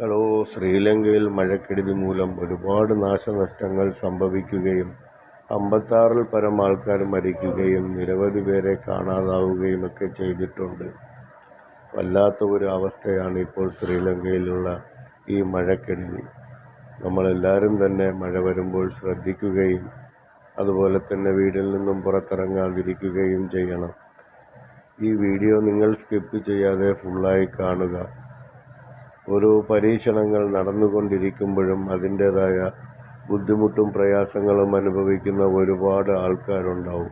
Hello ശ്രീലങ്കയിൽ മഴക്കെടുതി മൂലം ഒരുപാട് നാശനഷ്ടങ്ങൾ സംഭവിക്കുകയും അമ്പത്താറിൽ പരം ആൾക്കാർ മരിക്കുകയും നിരവധി പേരെ കാണാതാവുകയും ഒക്കെ ചെയ്തിട്ടുണ്ട്. വല്ലാത്ത ഒരു അവസ്ഥയാണ് ഇപ്പോൾ ശ്രീലങ്കയിലുള്ള ഈ മഴക്കെടുതി. നമ്മളെല്ലാവരും തന്നെ മഴ വരുമ്പോൾ ശ്രദ്ധിക്കുകയും അതുപോലെ തന്നെ വീട്ടിൽ നിന്നും പുറത്തിറങ്ങാതിരിക്കുകയും ചെയ്യണം. ഈ വീഡിയോ നിങ്ങൾ സ്കിപ്പ് ചെയ്യാതെ ഫുള്ളായി കാണുക. ഓരോ പരീക്ഷണങ്ങൾ നടന്നുകൊണ്ടിരിക്കുമ്പോഴും അതിന്റേതായ ബുദ്ധിമുട്ടും പ്രയാസങ്ങളും അനുഭവിക്കുന്ന ഒരുപാട് ആൾക്കാരുണ്ടാവും.